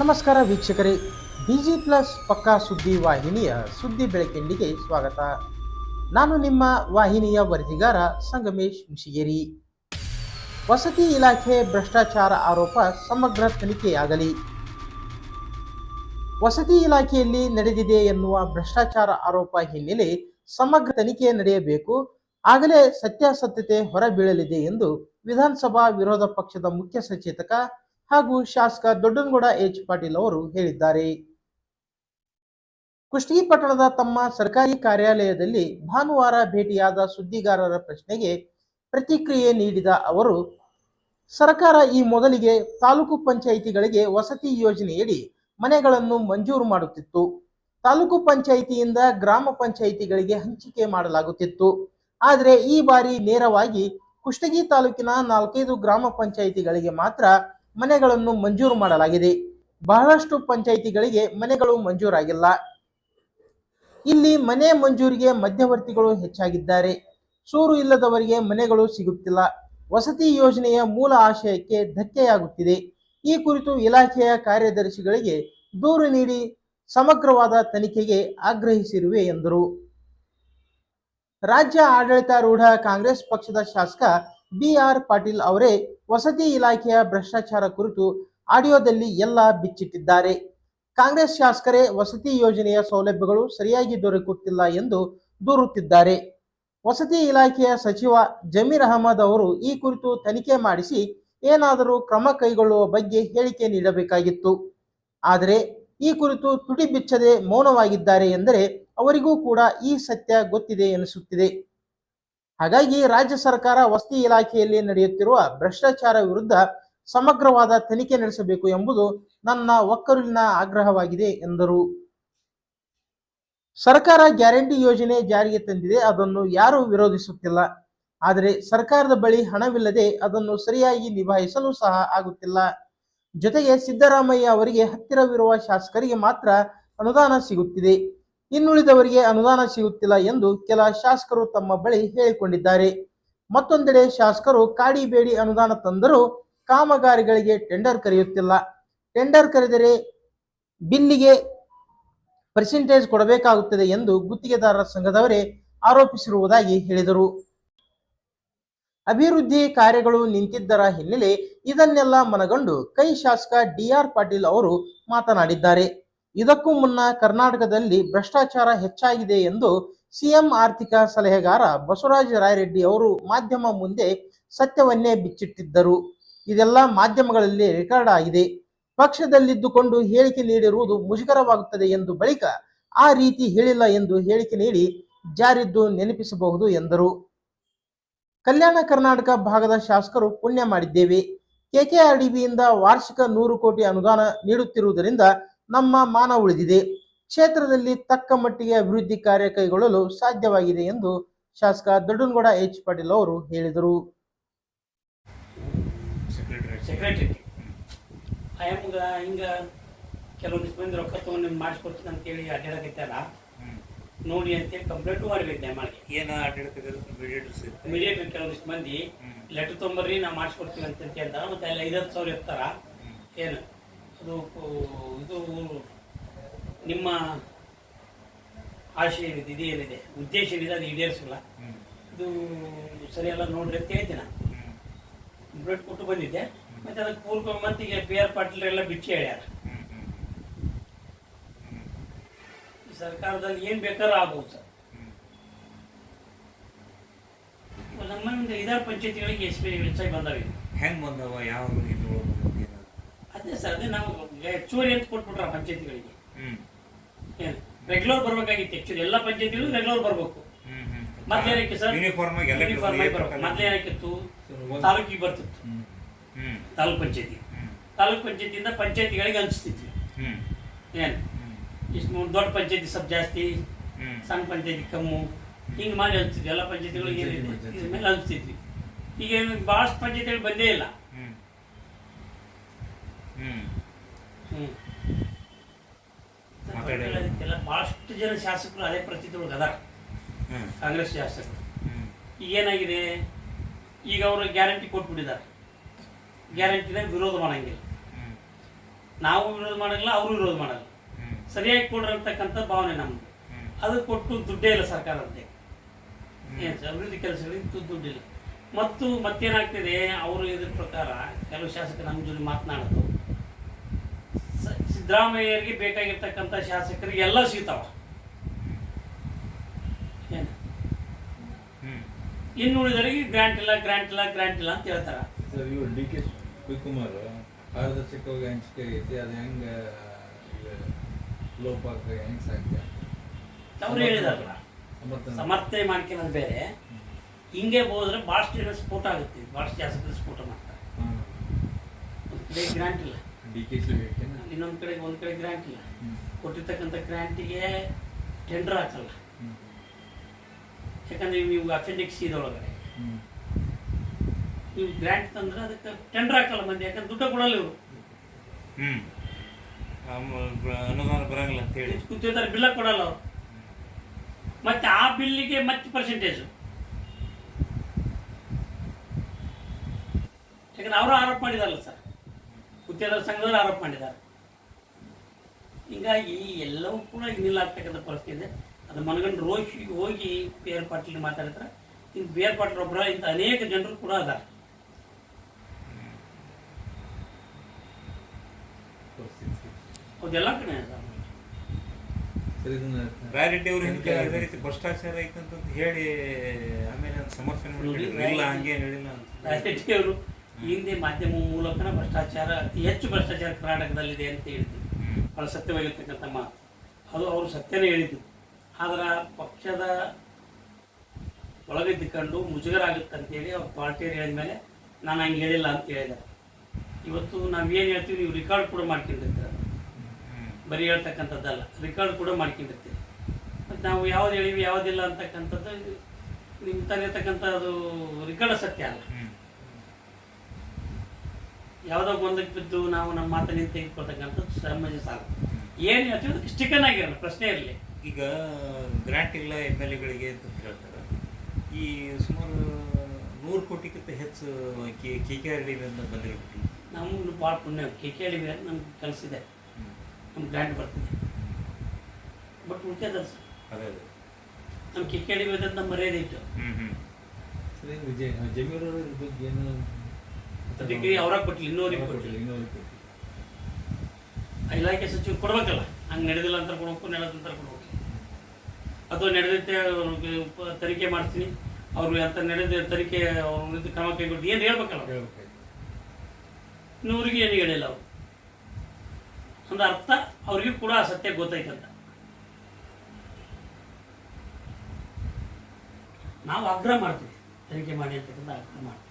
ನಮಸ್ಕಾರ ವೀಕ್ಷಕರೇ DG plus ಪಕ್ಕಾ ಸುದ್ದಿ ವಾಹಿನಿಯ ಸುದ್ದಿ ಬೆಳಕಿಂಡಿಗೆ ಸ್ವಾಗತ. ನಾನು ನಿಮ್ಮ ವಾಹಿನಿಯ ವರದಿಗಾರ ಸಂಗಮೇಶ್ ಮುಷಿಗೇರಿ. ವಸತಿ ಇಲಾಖೆ ಭ್ರಷ್ಟಾಚಾರ ಆರೋಪ ಸಮಗ್ರ ತನಿಖೆಯಾಗಲಿ. ವಸತಿ ಇಲಾಖೆಯಲ್ಲಿ ನಡೆದಿದೆ ಎನ್ನುವ ಭ್ರಷ್ಟಾಚಾರ ಆರೋಪ ಹಿನ್ನೆಲೆ ಸಮಗ್ರ ತನಿಖೆ ನಡೆಯಬೇಕು. ಆಗಲೇ ಸತ್ಯಾಸತ್ಯತೆ ಹೊರಬೀಳಲಿದೆ ಎಂದು ವಿಧಾನಸಭಾ ವಿರೋಧ ಪಕ್ಷದ ಮುಖ್ಯ ಸಚೇತಕ ಹಾಗೂ ಶಾಸಕ ದೊಡ್ಡನಗೌಡ ಎಚ್ ಪಾಟೀಲ್ ಅವರು ಹೇಳಿದ್ದಾರೆ. ಕುಷ್ಟಗಿ ಪಟ್ಟಣದ ತಮ್ಮ ಸರ್ಕಾರಿ ಕಾರ್ಯಾಲಯದಲ್ಲಿ ಭಾನುವಾರ ಭೇಟಿಯಾದ ಸುದ್ದಿಗಾರರ ಪ್ರಶ್ನೆಗೆ ಪ್ರತಿಕ್ರಿಯೆ ನೀಡಿದ ಅವರು, ಸರ್ಕಾರ ಈ ಮೊದಲಿಗೆ ತಾಲೂಕು ಪಂಚಾಯಿತಿಗಳಿಗೆ ವಸತಿ ಯೋಜನೆಯಡಿ ಮನೆಗಳನ್ನು ಮಂಜೂರು ಮಾಡುತ್ತಿತ್ತು. ತಾಲೂಕು ಪಂಚಾಯಿತಿಯಿಂದ ಗ್ರಾಮ ಪಂಚಾಯಿತಿಗಳಿಗೆ ಹಂಚಿಕೆ ಮಾಡಲಾಗುತ್ತಿತ್ತು. ಆದರೆ ಈ ಬಾರಿ ನೇರವಾಗಿ ಕುಷ್ಟಗಿ ತಾಲೂಕಿನ ನಾಲ್ಕೈದು ಗ್ರಾಮ ಪಂಚಾಯಿತಿಗಳಿಗೆ ಮಾತ್ರ ಮನೆಗಳನ್ನು ಮಂಜೂರು ಮಾಡಲಾಗಿದೆ. ಬಹಳಷ್ಟು ಪಂಚಾಯಿತಿಗಳಿಗೆ ಮನೆಗಳು ಮಂಜೂರಾಗಿಲ್ಲ. ಇಲ್ಲಿ ಮನೆ ಮಂಜೂರಿಗೆ ಮಧ್ಯವರ್ತಿಗಳು ಹೆಚ್ಚಾಗಿದ್ದಾರೆ. ಸೂರು ಇಲ್ಲದವರಿಗೆ ಮನೆಗಳು ಸಿಗುತ್ತಿಲ್ಲ. ವಸತಿ ಯೋಜನೆಯ ಮೂಲ ಆಶಯಕ್ಕೆ ಧಕ್ಕೆಯಾಗುತ್ತಿದೆ. ಈ ಕುರಿತು ಇಲಾಖೆಯ ಕಾರ್ಯದರ್ಶಿಗಳಿಗೆ ದೂರು ನೀಡಿ ಸಮಗ್ರವಾದ ತನಿಖೆಗೆ ಆಗ್ರಹಿಸಿರುವೆ ಎಂದರು. ರಾಜ್ಯ ಆಡಳಿತಾರೂಢ ಕಾಂಗ್ರೆಸ್ ಪಕ್ಷದ ಶಾಸಕ ಬಿಆರ್ ಪಾಟೀಲ್ ಅವರೇ ವಸತಿ ಇಲಾಖೆಯ ಭ್ರಷ್ಟಾಚಾರ ಕುರಿತು ಆಡಿಯೋದಲ್ಲಿ ಎಲ್ಲ ಬಿಚ್ಚಿಟ್ಟಿದ್ದಾರೆ. ಕಾಂಗ್ರೆಸ್ ಶಾಸಕರೇ, ವಸತಿ ಯೋಜನೆಯ ಸೌಲಭ್ಯಗಳು ಸರಿಯಾಗಿ ದೊರಕುತ್ತಿಲ್ಲ ಎಂದು ದೂರುತ್ತಿದ್ದಾರೆ. ವಸತಿ ಇಲಾಖೆಯ ಸಚಿವ ಜಮೀರ್ ಅಹಮದ್ ಅವರು ಈ ಕುರಿತು ತನಿಖೆ ಮಾಡಿಸಿ ಏನಾದರೂ ಕ್ರಮ ಕೈಗೊಳ್ಳುವ ಬಗ್ಗೆ ಹೇಳಿಕೆ ನೀಡಬೇಕಾಗಿತ್ತು. ಆದರೆ ಈ ಕುರಿತು ತುಡಿ ಬಿಚ್ಚದೆ ಮೌನವಾಗಿದ್ದಾರೆ ಎಂದರೆ ಅವರಿಗೂ ಕೂಡ ಈ ಸತ್ಯ ಗೊತ್ತಿದೆ ಎನಿಸುತ್ತಿದೆ. ಹಾಗಾಗಿ ರಾಜ್ಯ ಸರ್ಕಾರ ವಸತಿ ಇಲಾಖೆಯಲ್ಲಿ ನಡೆಯುತ್ತಿರುವ ಭ್ರಷ್ಟಾಚಾರ ವಿರುದ್ಧ ಸಮಗ್ರವಾದ ತನಿಖೆ ನಡೆಸಬೇಕು ಎಂಬುದು ನನ್ನ ಒಕ್ಕಲಿನ ಆಗ್ರಹವಾಗಿದೆ ಎಂದರು. ಸರ್ಕಾರ ಗ್ಯಾರಂಟಿ ಯೋಜನೆ ಜಾರಿಗೆ ತಂದಿದೆ, ಅದನ್ನು ಯಾರೂ ವಿರೋಧಿಸುತ್ತಿಲ್ಲ. ಆದರೆ ಸರ್ಕಾರದ ಬಳಿ ಹಣವಿಲ್ಲದೆ ಅದನ್ನು ಸರಿಯಾಗಿ ನಿಭಾಯಿಸಲು ಸಹ ಆಗುತ್ತಿಲ್ಲ. ಜೊತೆಗೆ ಸಿದ್ದರಾಮಯ್ಯ ಅವರಿಗೆ ಹತ್ತಿರವಿರುವ ಶಾಸಕರಿಗೆ ಮಾತ್ರ ಅನುದಾನ ಸಿಗುತ್ತಿದೆ. ಇನ್ನುಳಿದವರಿಗೆ ಅನುದಾನ ಸಿಗುತ್ತಿಲ್ಲ ಎಂದು ಕೆಲ ಶಾಸಕರು ತಮ್ಮ ಬಳಿ ಹೇಳಿಕೊಂಡಿದ್ದಾರೆ. ಮತ್ತೊಂದೆಡೆ ಶಾಸಕರು ಕಾಡಿಬೇಡಿ ಅನುದಾನ ತಂದರೂ ಕಾಮಗಾರಿಗಳಿಗೆ ಟೆಂಡರ್ ಕರೆಯುತ್ತಿಲ್ಲ. ಟೆಂಡರ್ ಕರೆದರೆ ಬಿಲ್ಲಿಗೆ ಪರ್ಸೆಂಟೇಜ್ ಕೊಡಬೇಕಾಗುತ್ತದೆ ಎಂದು ಗುತ್ತಿಗೆದಾರರ ಸಂಘದವರೇ ಆರೋಪಿಸಿರುವುದಾಗಿ ಹೇಳಿದರು. ಅಭಿವೃದ್ಧಿ ಕಾರ್ಯಗಳು ನಿಂತಿದ್ದರ ಹಿನ್ನೆಲೆ ಇದನ್ನೆಲ್ಲ ಮನಗಂಡು ಕೈ ಶಾಸಕ ಡಿಆರ್ ಪಾಟೀಲ್ ಅವರು ಮಾತನಾಡಿದ್ದಾರೆ. ಇದಕ್ಕೂ ಮುನ್ನ ಕರ್ನಾಟಕದಲ್ಲಿ ಭ್ರಷ್ಟಾಚಾರ ಹೆಚ್ಚಾಗಿದೆ ಎಂದು ಸಿಎಂ ಆರ್ಥಿಕ ಸಲಹೆಗಾರ ಬಸವರಾಜ ರಾಯರೆಡ್ಡಿ ಅವರು ಮಾಧ್ಯಮ ಮುಂದೆ ಸತ್ಯವನ್ನೇ ಬಿಚ್ಚಿಟ್ಟಿದ್ದರು. ಇದೆಲ್ಲ ಮಾಧ್ಯಮಗಳಲ್ಲಿ ರೆಕಾರ್ಡ್ ಆಗಿದೆ. ಪಕ್ಷದಲ್ಲಿದ್ದುಕೊಂಡು ಹೇಳಿಕೆ ನೀಡಿರುವುದು ಮುಜುಗರವಾಗುತ್ತದೆ ಎಂದು ಬಳಿಕ ಆ ರೀತಿ ಹೇಳಿಲ್ಲ ಎಂದು ಹೇಳಿಕೆ ನೀಡಿ ಜಾರಿದ್ದು ನೆನಪಿಸಬಹುದು ಎಂದರು. ಕಲ್ಯಾಣ ಕರ್ನಾಟಕ ಭಾಗದ ಶಾಸಕರು ಪುಣ್ಯ ಮಾಡಿದ್ದೇವೆ. ಕೆಕೆಆರ್ಡಿಬಿಯಿಂದ ವಾರ್ಷಿಕ ನೂರು ಕೋಟಿ ಅನುದಾನ ನೀಡುತ್ತಿರುವುದರಿಂದ ನಮ್ಮ ಮಾನ ಉಳಿದಿದೆ. ಕ್ಷೇತ್ರದಲ್ಲಿ ತಕ್ಕ ಮಟ್ಟಿಗೆ ಅಭಿವೃದ್ಧಿ ಕಾರ್ಯ ಕೈಗೊಳ್ಳಲು ಸಾಧ್ಯವಾಗಿದೆ ಎಂದು ಶಾಸಕ ದೊಡ್ಡನಗೌಡ ಎಚ್ ಪಾಟೀಲ್ ಅವರು ಹೇಳಿದರು. ಹಿಂಗ ಕೆಲವೊಂದಿಷ್ಟು ಮಂದಿ ರೊಕ್ಕ ತಗೊಂಡು ಮಾಡಿಸ್ಕೊಡ್ತೀನಿ ಅಂತೇಳಿ ಅಡ್ಡಾಡಕತ್ತಾರ. ನೋಡಿ ಅಂತೇಳಿ ಕಂಪ್ಲೇಂಟು ಮಾಡಿಬೇಕು ಮಾಡಿ ಏನು ಇಮಿಡಿಯೇಟ್ ಕೆಲವೊಂದಿಷ್ಟು ಮಂದಿ ಲೆಟರ್ ತೊಂಬರ್ರಿ ನಾ ಮಾಡಿಸ್ಕೊಡ್ತೀನಿ ಅಂತ ಹೇಳ್ತಾರ ಮತ್ತೆ ಅಲ್ಲಿ ಐದತ್ತು ಸಾವಿರ ಇರ್ತಾರ. ಏನು? ಅದು ಇದು ನಿಮ್ಮ ಆಶೆ ಏನಿದೆ ಇದು ಏನಿದೆ? ಉದ್ದೇಶ ಏನಿದೆ ಅದು ಈಡೇರಿಸಿಲ್ಲ. ಇದು ಸರಿಯಲ್ಲ ನೋಡ್ರಿ ಅಂತ ಹೇಳ್ತೀನಿ? ನಾನು. ಕಂಪ್ಲೇಂಟ್ ಕೊಟ್ಟು ಬಂದಿದ್ದೆ. ಮತ್ತೆ ಅದಕ್ಕೆ ಪೂರ್ವ ಮತ್ತೆ ಈಗ ಬಿ ಆರ್ ಪಾಟೀಲ್ ಎಲ್ಲ ಬಿಚ್ಚಿ ಹೇಳ್ಯಾರ. ಸರ್ಕಾರದಲ್ಲಿ ಏನು ಬೇಕಾದ್ರೂ ಆಗ್ಬೋದು ಸರ್. ನಮ್ಮ ಇದರ ಪಂಚಾಯತಿಗಳಿಗೆ ಎಸ್ ಪಿ ಹೆಚ್ಚಾಗಿ ಬಂದಾವೆ. ಹೆಂಗೆ ಬಂದವ ಯಾವ ಏನಾದ್ರು? ಅದೇ ಸರ್ ಅದೇ ನಾವು ಹೆಚ್ಚುವರಿ ಅಂತ ಕೊಟ್ಬಿಟ್ರ ಪಂಚಾಯತಿಗಳಿಗೆ. ಹ್ಮ್. ಏನು ರೆಗ್ಯುಲರ್ ಬರ್ಬೇಕಾಗಿತ್ತು ಆಕ್ಚುಲಿ ಎಲ್ಲ ಪಂಚಾಯತಿಗಳು ರೆಗ್ಯುಲರ್ ಬರ್ಬೇಕು. ಹ್ಮ್ ಹ್ಮ್. ಮೊದ್ಲೇನಕ್ಕೆ ಸರ್? ಯೂನಿಫಾರ್ಮ್ ಆಗಿ ಯೂನಿಫಾರ್ಮ್ ಬರ್ಬೇಕು. ಮೊದ್ಲೇನಕ್ಕಿತ್ತು ತಾಲೂಕಿಗೆ ಬರ್ತಿತ್ತು. ತಾಲೂಕ್ ಪಂಚಾಯತಿ. ತಾಲೂಕ್ ಪಂಚಾಯತಿಯಿಂದ ಪಂಚಾಯತಿಗಳಿಗೆ ಹಂಚ್ತಿದ್ವಿ. ಹ್ಮ್. ಏನು? ಇಷ್ಟು ದೊಡ್ಡ ಪಂಚಾಯತಿ ಸ್ವಲ್ಪ ಜಾಸ್ತಿ ಹ್ಮ್. ಸಣ್ಣ ಪಂಚಾಯತಿ ಕಮ್ಮು. ಹಿಂಗೆ ಮಾಡಿ ಹಂಚ್ತಿದ್ವಿ. ಎಲ್ಲ ಪಂಚಾಯತಿಗಳಿಗೆ ಮೇಲೆ ಹಂಚ್ತಿದ್ವಿ. ಈಗ ಏನು ಭಾಳಷ್ಟು ಪಂಚಾಯತಿಗಳು ಬಂದೇ ಇಲ್ಲ. ಎಲ್ಲ ಭಾಳಷ್ಟು ಜನ ಶಾಸಕರು ಅದೇ ಪರಿಸ್ಥಿತಿ ಒಳಗೆ ಅದಾರ ಕಾಂಗ್ರೆಸ್ ಶಾಸಕರು. ಹ್ಮ್. ಈಗ ಏನಾಗಿದೆ? ಈಗ ಅವರು ಗ್ಯಾರಂಟಿ ಕೊಟ್ಬಿಟ್ಟಿದ್ದಾರೆ. ಗ್ಯಾರಂಟಿನ ವಿರೋಧ ಮಾಡಂಗಿಲ್ಲ. ನಾವು ವಿರೋಧ ಮಾಡಲ್ಲ ಅವರು ವಿರೋಧ ಮಾಡಲ್ಲ. ಸರಿಯಾಗಿ ಕೊಡ್ರಿ ಅಂತಕ್ಕಂಥ ಭಾವನೆ ನಮ್ದು. ಅದು ಕೊಟ್ಟು ದುಡ್ಡೇ ಇಲ್ಲ ಸರ್ಕಾರ ಅಂತ ಏನು ಸರ್, ಅಭಿವೃದ್ಧಿ ಕೆಲಸಗಳಿಗೆ ದುಡ್ಡಿಲ್ಲ. ಮತ್ತು ಮತ್ತೇನಾಗ್ತಿದೆ? ಅವರು ಇದ್ರ ಪ್ರಕಾರ ಕೆಲವು ಶಾಸಕರು ನಮ್ಮ ಜೊತೆ ಮಾತನಾಡೋದು. ಸಿದ್ದರಾಮಯ್ಯರಿಗೆ ಬೇಕಾಗಿರ್ತಕ್ಕಂಥ ಶಾಸಕರಿಗೆ ಎಲ್ಲ ಸಿಗ್ತಾವ ಏನು? ಹ್ಮ್. ಇನ್ನು ಉಳಿದವರಿಗೆ ಗ್ರಾಂಟ್ ಇಲ್ಲ ಗ್ರಾಂಟ್ ಇಲ್ಲ ಗ್ರಾಂಟ್ ಇಲ್ಲ ಅಂತ ಹೇಳ್ತಾರ. ಸರ್ ಇವ್ರು ಡಿ ಕೆ ಶಿವಕುಮಾರ್ ಪಾರದರ್ಶಕವಾಗಿ ಹಂಚಿಕೆ ಐತಿ ಅದು ಹೆಂಗ ಲೋಪ ಹೆಂಗ್ ಸಾಧ್ಯ? ಅವ್ರು ಹೇಳಿದಾರಲ್ಲ. ಸಮರ್ಥನೆ. ಮಾಡ್ಕೊಳ್ಳೋದು ಬೇರೆ. ಹಿಂಗೆ ಹೋದ್ರೆ ಭಾಳಷ್ಟು ಜನ ಸ್ಫೋಟ ಆಗುತ್ತೆ ಭಾಳಷ್ಟು ಶಾಸಕರು ಸ್ಫೋಟ ಮಾಡ್ತಾರೆ. ಗ್ರಾಂಟ್ ಇಲ್ಲ. ಡಿ ಕೆ ಶಿ ಇನ್ನೊಂದು ಕಡೆ ಒಂದು ಕಡೆ ಗ್ರಾಂಟ್ ಇಲ್ಲ. ಕೊಟ್ಟಿರ್ತಕ್ಕಂಥ ಗ್ರ್ಯಾಂಟಿಗೆ ಟೆಂಡರ್ ಹಾಕಲ್ಲ. ಯಾಕಂದ್ರೆ ನೀವು ಅಫೆಂಡಿಕ್ಸ್ ಇದೊಳಗಡೆ. ನೀವು ಗ್ರಾಂಟ್ ತಂದ್ರೆ ಅದಕ್ಕೆ ಟೆಂಡರ್ ಹಾಕಲ್ಲ ಮಂದಿ ಯಾಕಂದ್ರೆ ದುಡ್ಡು ಕೊಡಲ್ಲ ಇವರು. ಅನುದಾನ ಬರಂಗಿಲ್ಲ ಅಂತ ಹೇಳಿ. ಕೂತಿರ್ತಾರೆ ಬಿಲ್ಲ ಕೊಡಲ್ಲ ಅವರು. ಮತ್ತೆ ಆ ಬಿಲ್ಲಿಗೆ ಮತ್ತೆ ಪರ್ಸೆಂಟೇಜು ಯಾಕಂದ್ರೆ ಅವರು ಆರೋಪ ಮಾಡಿದಾರಲ್ಲ ಸರ್. ಗುತ್ತೇದಾರ ಸಂಘದವರು ಆರೋಪ ಮಾಡಿದ್ದಾರೆ. ಹೀಗಾಗಿ ಎಲ್ಲವೂ ಕೂಡ ಇನ್ನಿಲ್ಲ ಆಗ್ತಕ್ಕಂಥ ಪರಿಸ್ಥಿತಿ ಇದೆ. ಅದು ಮನಗಂಡು ರೋಷಿ ಹೋಗಿ ಬಿ ಆರ್ ಪಾಟೀಲ್ ಮಾತಾಡಿದ್ರೆ ಇನ್ನು ಬಿ ಆರ್ ಪಾಟೀಲ್ ಒಬ್ಬರ ಇಂಥ ಅನೇಕ ಜನರು ಕೂಡ ಅದಾರೆ. ಹೌದೆಲ್ಲ ಕಡೆ ರಾಯರೆಡ್ಡಿ ಅವರು ಇದೇ ರೀತಿ ಭ್ರಷ್ಟಾಚಾರ ಐತಂತ ಹೇಳಿ ಆಮೇಲೆ ಸಮರ್ಥನೆ ಮಾಡಿ ಇಲ್ಲ ಹಂಗೆ ಹೇಳಿಲ್ಲ ಅಂತ. ರಾಜಶೆಟ್ಟಿ ಅವರು ಹಿಂದೆ ಮಾಧ್ಯಮ ಮೂಲಕನ ಭ್ರಷ್ಟಾಚಾರ, ಅತಿ ಹೆಚ್ಚು ಭ್ರಷ್ಟಾಚಾರ ಕರ್ನಾಟಕದಲ್ಲಿದೆ ಅಂತ ಹೇಳಿದ್ರು. ಬಹಳ ಸತ್ಯವಾಗಿರ್ತಕ್ಕಂಥ ಮಾತು. ಅದು ಅವರು ಸತ್ಯನೇ ಹೇಳಿದ್ದು ಆದ್ರೆ ಪಕ್ಷದ ಒಳಗಿದ್ದುಕೊಂಡು ಮುಜುಗರ ಆಗುತ್ತೆ ಅವ್ರ ಪಾರ್ಟಿಯವ್ರು ಹೇಳಿದ ಮೇಲೆ ನಾನು ಹಂಗೆ ಹೇಳಿಲ್ಲ ಅಂತ ಹೇಳಿದ್ದಾರೆ. ಇವತ್ತು ನಾವೇನು ಹೇಳ್ತೀವಿ ನೀವು ರೆಕಾರ್ಡ್ ಕೂಡ ಮಾಡ್ಕೊಂಡಿರ್ತೀರ. ಬರೀ ಹೇಳ್ತಕ್ಕಂಥದ್ದಲ್ಲ ರೆಕಾರ್ಡ್ ಕೂಡ ಮಾಡ್ಕೊಂಡಿರ್ತೀವಿ ಮತ್ತು ನಾವು ಯಾವ್ದು ಹೇಳಿವಿ, ಯಾವುದಿಲ್ಲ ಅಂತಕ್ಕಂಥದ್ದು ನಿಮ್ಮ ತಂದಿರ್ತಕ್ಕಂಥ ಅದು ರೆಕಾರ್ಡ್ ಸತ್ಯ ಅಲ್ಲ. ಯಾವುದೋ ಒಂದಕ್ಕೆ ಬಿದ್ದು ನಾವು ನಮ್ಮ ಮಾತನ್ನ ತೆಗೆದುಕೊಳ್ತಕ್ಕಂಥ ಸಮಾಜ ಸಾಲ ಏನು ಹೇಳ್ತೀವಿ ಸ್ಟಿಕನ್ ಆಗಿರಲ್ಲ ಪ್ರಶ್ನೆ ಇರಲಿ. ಈಗ ಗ್ರಾಂಟ್ ಇಲ್ಲ ಎಂ ಎಲ್ ಎಗಳಿಗೆ ಅಂತ ಹೇಳ್ತಾರೆ ಈ ಸುಮಾರು ನೂರು ಕೋಟಿಗಿಂತ ಹೆಚ್ಚು K K K R D ಬಂದಿರ್ಬಿಟ್ಟು ನಮ್ಗೆ ಭಾಳ ಪುಣ್ಯ. ಕೆ ಕೆ ಡಿ ನಮ್ಗೆ ಕಲಿಸಿದೆ. ನಮ್ಮ ನಮ್ಗೆ ಗ್ರ್ಯಾಂಟ್ ಬರ್ತಿದೆ. ಬಟ್ ಉಳಿತದ ಅದೇ ಅದೇ. ನಮ್ಮ ಕೆ ಕೆ ಡಿ ಅಂತ ನಮ್ಮ ಮರ್ಯಾದೆ ಇತ್ತು. ಹ್ಞೂ ಹ್ಞೂ ಸರಿ ವಿಜಯ್ ಜಮೀರ್ ಅವ್ರ ಬಗ್ಗೆ ಏನು ಡಿಗ್ರಿ ಅವ್ರಾಗ ಕೊಟ್ಟಿಲ್ಲ ಇನ್ನೂರಿಗೆ ಕೊಟ್ಟಿಲ್ಲ. ಇಲಾಖೆ ಸಚಿವ ಕೊಡ್ಬೇಕಲ್ಲ ಹಂಗೆ ನಡೆದಿಲ್ಲ ಅಂತ ಕೊಡ್ಬೇಕು ನಡೆದಂತ ಕೊಡ್ಬೇಕು. ಅಥವಾ ನಡೆದೈತೆ ತನಿಖೆ ಮಾಡ್ತೀನಿ. ಅವ್ರು ಅಂತ ನಡೆದ ತನಿಖೆ ಅವ್ರ ಕ್ರಮ ಕೈಗೊಂಡು ಏನು ಹೇಳ್ಬೇಕಲ್ಲ. ಇನ್ನೂರಿಗೆ ಏನು ಹೇಳಿಲ್ಲ ಅವರು. ಅಂದ್ರೆ ಅರ್ಥ ಅವ್ರಿಗೂ ಕೂಡ ಆ ಸತ್ಯ ಗೊತ್ತಾಯ್ತಂತ. ನಾವು ಆಗ್ರಹ ಮಾಡ್ತೀವಿ ತನಿಖೆ ಮಾಡಿ ಅಂತಕ್ಕಂಥ ಆಗ್ರಹ ಮಾಡ್ತೀವಿ.